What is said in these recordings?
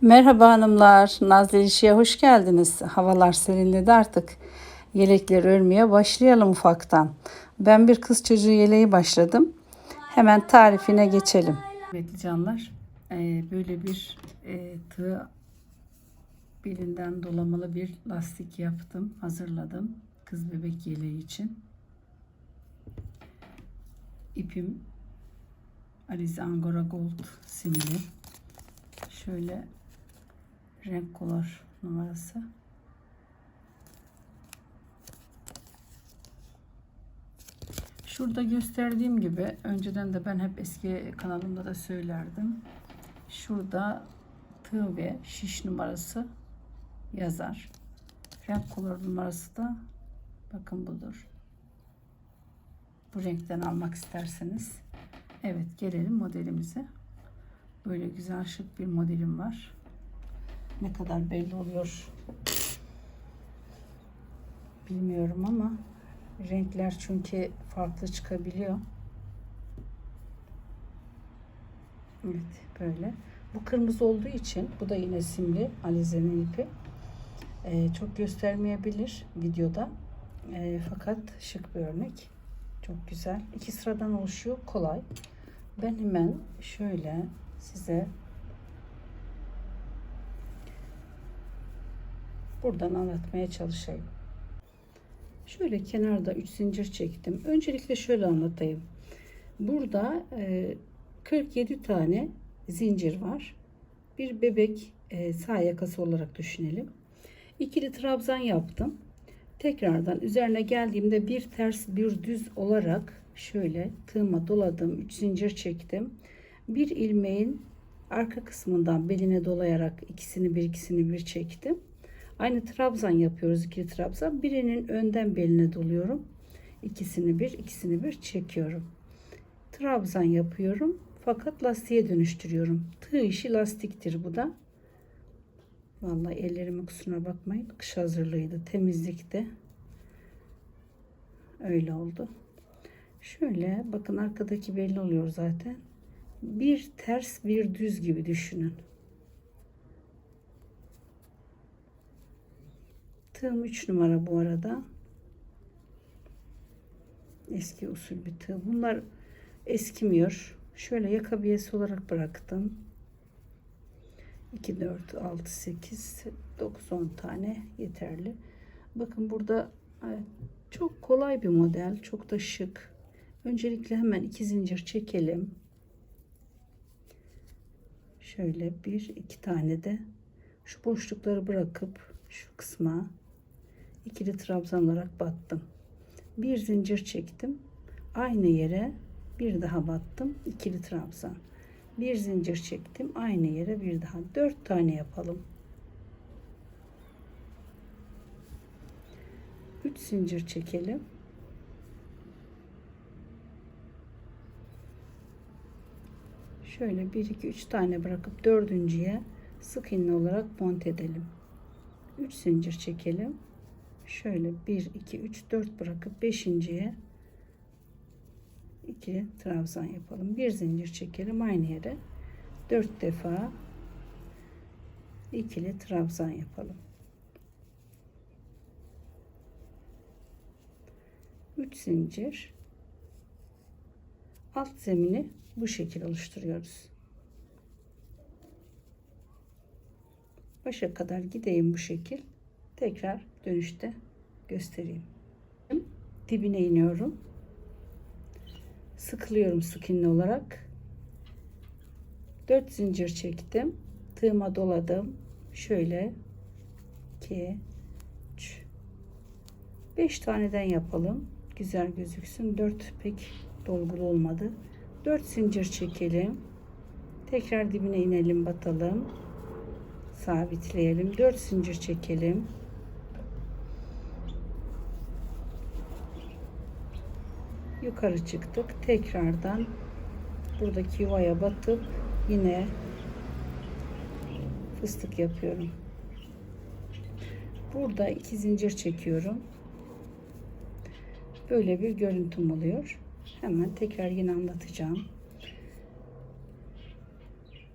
Merhaba hanımlar, Nazlı İlişi'ye hoş geldiniz. Havalar serinledi artık. Yelekleri örmeye başlayalım ufaktan. Ben bir kız çocuğu yeleği başladım. Hemen tarifine geçelim. Evet canlar, e, böyle bir e, tığ belinden dolamalı bir lastik yaptım, hazırladım. Kız bebek yeleği için. İpim Alize Angora Gold simli. Şöyle renk kolor numarası. Şurada gösterdiğim gibi önceden de ben hep eski kanalımda da söylerdim. Şurada tığ ve şiş numarası yazar. Renk kolor numarası da bakın budur. Bu renkten almak isterseniz. Evet gelelim modelimize. Böyle güzel şık bir modelim var. Ne kadar belli oluyor bilmiyorum ama renkler çünkü farklı çıkabiliyor. Evet böyle. Bu kırmızı olduğu için bu da yine simli Alize'nin ipi. Ee, çok göstermeyebilir videoda. Ee, fakat şık bir örnek. Çok güzel. İki sıradan oluşuyor. Kolay. Ben hemen şöyle size buradan anlatmaya çalışayım. Şöyle kenarda 3 zincir çektim. Öncelikle şöyle anlatayım. Burada e, 47 tane zincir var. Bir bebek e, sağ yakası olarak düşünelim. İkili trabzan yaptım. Tekrardan üzerine geldiğimde bir ters bir düz olarak şöyle tığıma doladım. 3 zincir çektim. Bir ilmeğin arka kısmından beline dolayarak ikisini bir ikisini bir çektim. Aynı trabzan yapıyoruz ikili trabzan. Birinin önden beline doluyorum. İkisini bir, ikisini bir çekiyorum. Trabzan yapıyorum fakat lastiğe dönüştürüyorum. Tığ işi lastiktir bu da. Vallahi ellerimi kusura bakmayın. Kış hazırlığıydı, temizlikte. Öyle oldu. Şöyle bakın arkadaki belli oluyor zaten. Bir ters bir düz gibi düşünün. Tığım 3 numara bu arada. Eski usul bir tığ. Bunlar eskimiyor. Şöyle yaka biyesi olarak bıraktım. 2, 4, 6, 8, 9, 10 tane yeterli. Bakın burada çok kolay bir model. Çok da şık. Öncelikle hemen iki zincir çekelim. Şöyle bir iki tane de şu boşlukları bırakıp şu kısma ikili trabzan olarak battım. Bir zincir çektim. Aynı yere bir daha battım. ikili trabzan. Bir zincir çektim. Aynı yere bir daha. Dört tane yapalım. Üç zincir çekelim. Şöyle 1 2 3 tane bırakıp dördüncüye sık iğne olarak monte edelim. 3 zincir çekelim. Şöyle 1 2 3 4 bırakıp beşinciye 2 trabzan yapalım. Bir zincir çekelim aynı yere. 4 defa ikili trabzan yapalım. 3 zincir alt zemini bu şekil oluşturuyoruz. Başa kadar gideyim bu şekil. Tekrar dönüşte göstereyim. Dibine iniyorum. Sıkılıyorum sık olarak. 4 zincir çektim. Tığıma doladım. Şöyle 2 3 5 taneden yapalım. Güzel gözüksün. 4 pek dolgulu olmadı. 4 zincir çekelim. Tekrar dibine inelim batalım. Sabitleyelim. 4 zincir çekelim. Yukarı çıktık. Tekrardan buradaki yuvaya batıp yine fıstık yapıyorum. Burada iki zincir çekiyorum. Böyle bir görüntüm oluyor. Hemen tekrar yine anlatacağım.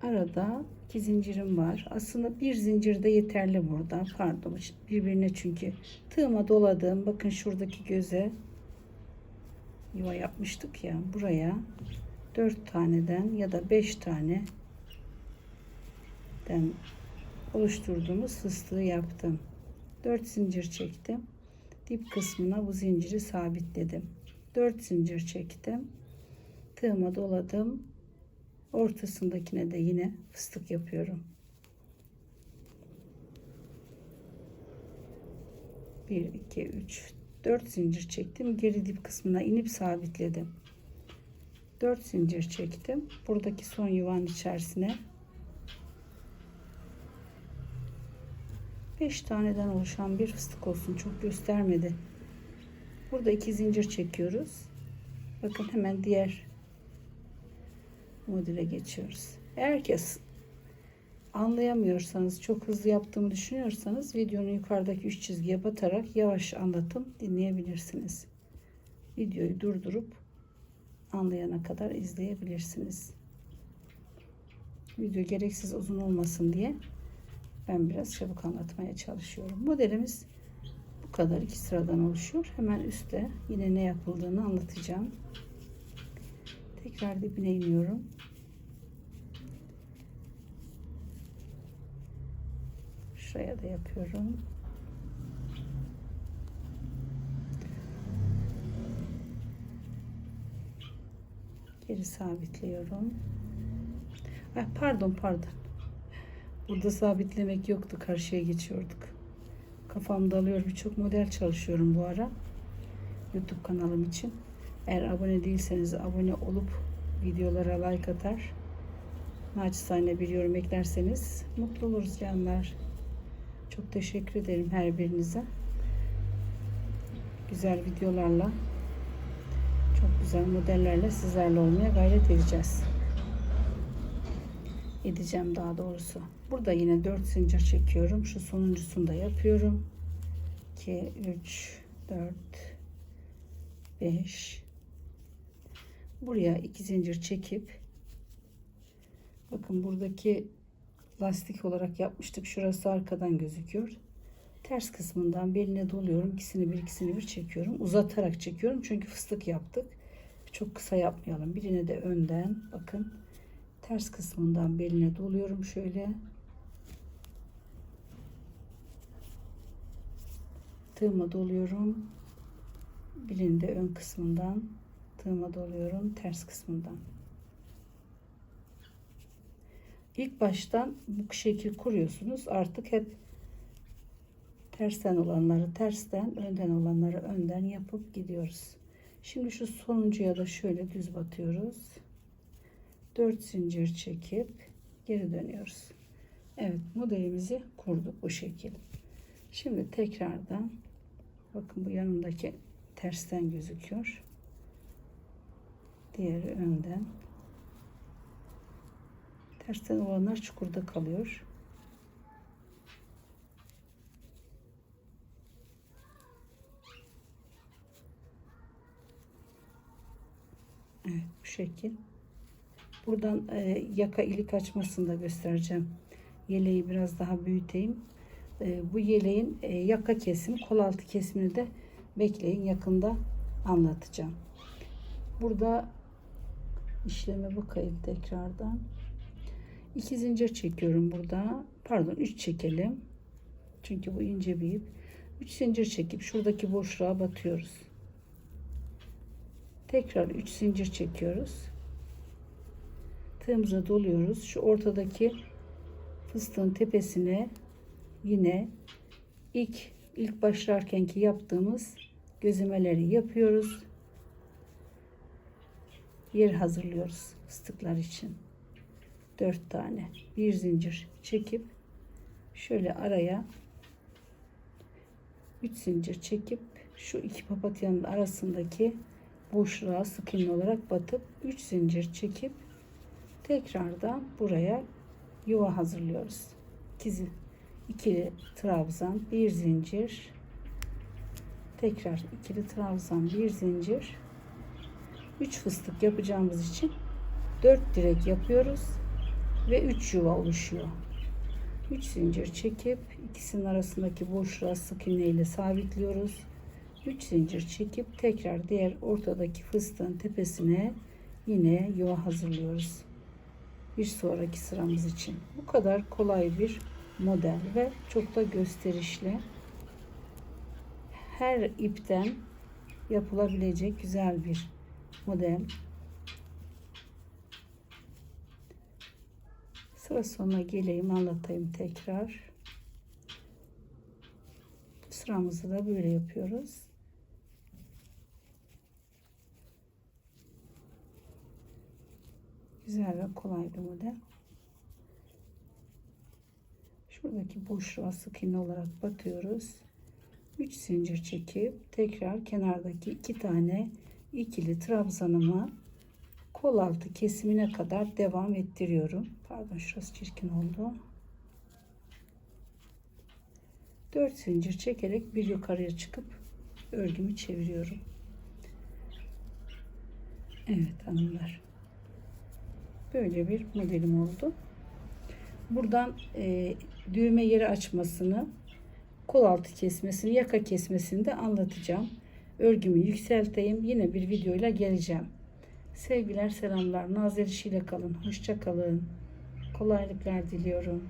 arada iki zincirim var. Aslında bir zincir de yeterli burada. Pardon birbirine çünkü tığıma doladım. Bakın şuradaki göze yuva yapmıştık ya buraya dört taneden ya da beş tane den oluşturduğumuz fıstığı yaptım. 4 zincir çektim. Dip kısmına bu zinciri sabitledim. 4 zincir çektim. Tığıma doladım. Ortasındakine de yine fıstık yapıyorum. 1 2 3 4 zincir çektim. Geri dip kısmına inip sabitledim. 4 zincir çektim. Buradaki son yuvanın içerisine 5 taneden oluşan bir fıstık olsun. Çok göstermedi. Burada iki zincir çekiyoruz. Bakın hemen diğer modele geçiyoruz. Ki anlayamıyorsanız, çok hızlı yaptığımı düşünüyorsanız videonun yukarıdaki üç çizgiye batarak yavaş anlatım dinleyebilirsiniz. Videoyu durdurup anlayana kadar izleyebilirsiniz. Video gereksiz uzun olmasın diye ben biraz çabuk anlatmaya çalışıyorum. Modelimiz bu kadar iki sıradan oluşuyor. Hemen üstte yine ne yapıldığını anlatacağım. Tekrar dibine iniyorum. Şuraya da yapıyorum. Geri sabitliyorum. Ay, pardon pardon. Burada sabitlemek yoktu. Karşıya geçiyorduk. Kafam dalıyor. Birçok model çalışıyorum bu ara. YouTube kanalım için. Eğer abone değilseniz abone olup videolara like atar. Naçizane bir yorum eklerseniz mutlu oluruz canlar. Çok teşekkür ederim her birinize. Güzel videolarla, çok güzel modellerle sizlerle olmaya gayret edeceğiz. Edeceğim daha doğrusu. Burada yine 4 zincir çekiyorum. Şu sonuncusunu da yapıyorum. 2, 3, 4, 5. Buraya 2 zincir çekip bakın buradaki lastik olarak yapmıştık. Şurası arkadan gözüküyor. Ters kısmından beline doluyorum. İkisini bir ikisini bir çekiyorum. Uzatarak çekiyorum. Çünkü fıstık yaptık. Çok kısa yapmayalım. Birine de önden bakın. Ters kısmından beline doluyorum şöyle. Tığıma doluyorum. Birinde ön kısmından tığıma doluyorum. Ters kısmından. İlk baştan bu şekil kuruyorsunuz. Artık hep tersten olanları tersten, önden olanları önden yapıp gidiyoruz. Şimdi şu sonuncuya da şöyle düz batıyoruz. 4 zincir çekip geri dönüyoruz. Evet modelimizi kurduk bu şekil. Şimdi tekrardan bakın bu yanındaki tersten gözüküyor. Diğeri önden. Tersten olanlar çukurda kalıyor. Evet bu şekil. Buradan e, yaka ilik açmasını da göstereceğim. Yeleği biraz daha büyüteyim. E, bu yeleğin e, yaka kesim, kol altı kesimini de bekleyin yakında anlatacağım. Burada işleme bakayım tekrardan. İki zincir çekiyorum burada. Pardon 3 çekelim. Çünkü bu ince bir ip. 3 zincir çekip şuradaki boşluğa batıyoruz. Tekrar 3 zincir çekiyoruz. Tığımıza doluyoruz. Şu ortadaki fıstığın tepesine yine ilk ilk başlarkenki yaptığımız gözlemeleri yapıyoruz. Yer hazırlıyoruz fıstıklar için. 4 tane bir zincir çekip şöyle araya 3 zincir çekip şu iki papatyanın arasındaki boşluğa sık iğne olarak batıp 3 zincir çekip tekrardan buraya yuva hazırlıyoruz. İkizi, ikili trabzan, bir zincir, tekrar ikili trabzan, bir zincir, 3 fıstık yapacağımız için 4 direk yapıyoruz. Ve 3 yuva oluşuyor. 3 zincir çekip ikisinin arasındaki boşluğa sık iğne ile sabitliyoruz. 3 zincir çekip tekrar diğer ortadaki fıstığın tepesine yine yuva hazırlıyoruz. Bir sonraki sıramız için. Bu kadar kolay bir model ve çok da gösterişli. Her ipten yapılabilecek güzel bir model. Sıra sonuna geleyim anlatayım tekrar. Sıramızı da böyle yapıyoruz. Güzel ve kolay bir model. Şuradaki boşluğa sık iğne olarak batıyoruz. 3 zincir çekip tekrar kenardaki iki tane ikili trabzanımı kol altı kesimine kadar devam ettiriyorum. Pardon şurası çirkin oldu. 4 zincir çekerek bir yukarıya çıkıp örgümü çeviriyorum. Evet hanımlar. Böyle bir modelim oldu. Buradan e, düğme yeri açmasını, kol altı kesmesini, yaka kesmesini de anlatacağım. Örgümü yükselteyim. Yine bir videoyla geleceğim. Sevgiler, selamlar. Nazel işiyle kalın. Hoşça kalın. Kolaylıklar diliyorum.